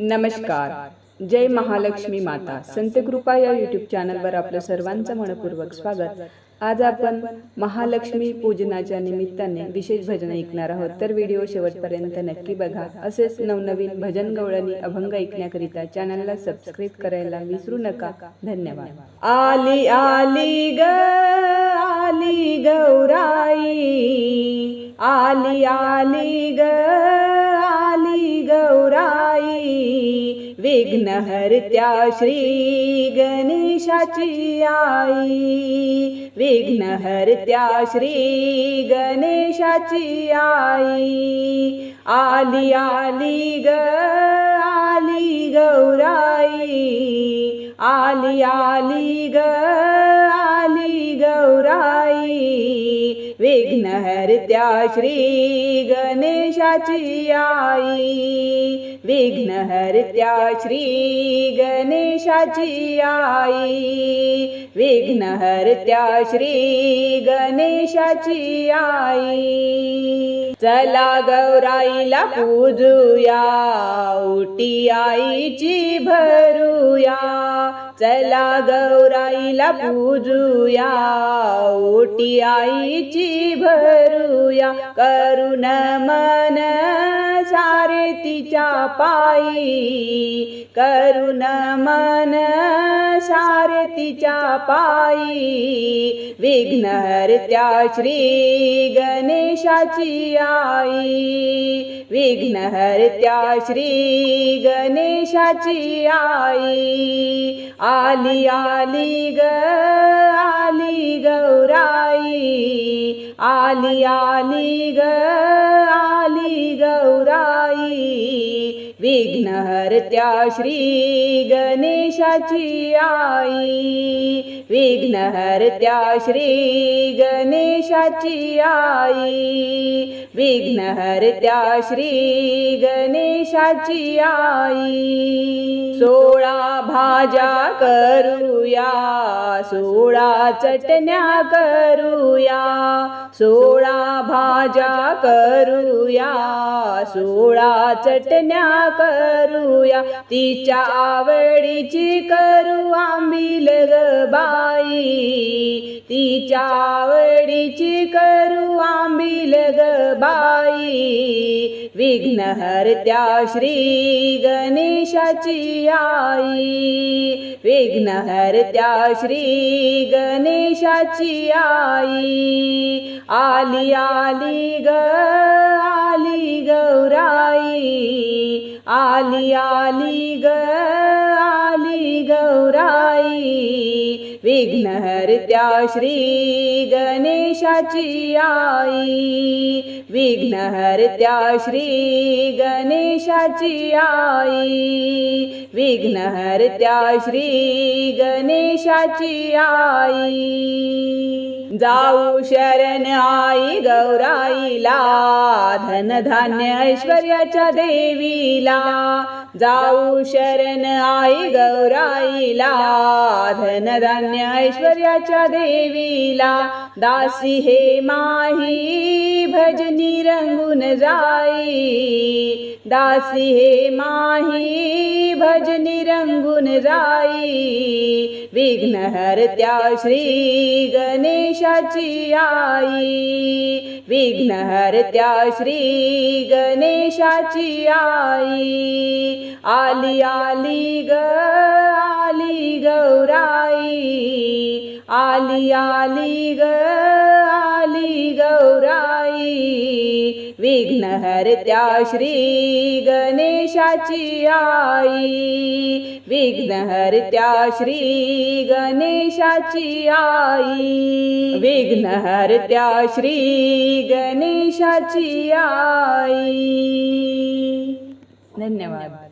नमस्कार. जय महालक्ष्मी माता. संत कृपा या यूट्यूब चॅनलवर आपलं सर्वांचं मनपूर्वक स्वागत. आज आपण महालक्ष्मी पूजनाच्या निमित्ताने विशेष भजन ऐकणार आहोत. तर व्हिडिओ शेवटपर्यंत नक्की बघा. असेच नवनवीन भजन गवळणी अभंग ऐकण्याकरिता चॅनलला सबस्क्राईब करायला विसरू नका. धन्यवाद. आली आली ग आली गौराई. आली आली ग. गौराई विघ्नहर्त्या श्री गणेशाची आई. विघ्नहर्त्या श्री गणेशाची आई. आली आली ग आली गौराई. आली आली ग विघ्नहर्त्या श्री गणेशाची आई. विघ्नहर्त्या श्री गणेशाची आई. विघ्नहर्त्या श्री गणेशाची आई. चला गौराईला पूजूया उटी आईची भरूया. चला गौराईला पूजूया ओटी आईची या करुण मन सारे तिच्या पायी. करुण मन सारे तिच्या पायी. विघ्नहर्त्या श्री गणेशाची आई. विघ्नहर्त्या श्री गणेशाची आई. आली आली ग आली आली ग आली गौराई. विघ्नहर्त्या श्री गणेशाची आई. विघ्नहर्त्या श्री गणेशाची आई. विघ्नहर्त्या श्री गणेशाची आई. सोळा भाज्या करूया सोळा चटण्या करूया सोळा भाज्या करूया सोळा चटण्या करूया तिच्या आवडीची करू आंबील बाई तिच्या आवडीची करू आंबील ग बाई विघ्नहर्त्या श्री गणेशाची आई. विघ्नहर्त्या श्री गणेशाची आई. आली आली ग आली गौराई. आली आली ग आली गौराई. विघ्नहर्त्या श्री गणेशाची आई. विघ्नहर्त्या श्री गणेशाची आई. विघ्नहर्त्या श्री गणेशाची आई. जाऊ शरण आई गौराईला धन धान्य ऐश्वर्याच्या देवीला. जाऊ शरण आई गौराईला धन धान्य ऐश्वर्याच्या देवीला. दासी हे माही भजनी रंगून जाई. दासी हे माही भजनी रंगून जाई. विघ्नहर्त्या श्री गणेशाची आई. विघ्नहर्त्या श्री गणेशाची आई. आली आली ग आली गौराई. आली आली ग आली गौराई. विघ्नहर्त्या श्री गणेशाची आई. विघ्नहर्त्या श्री गणेशाची आई. विघ्नहर्त्या श्री गणेशाची आई. धन्यवाद.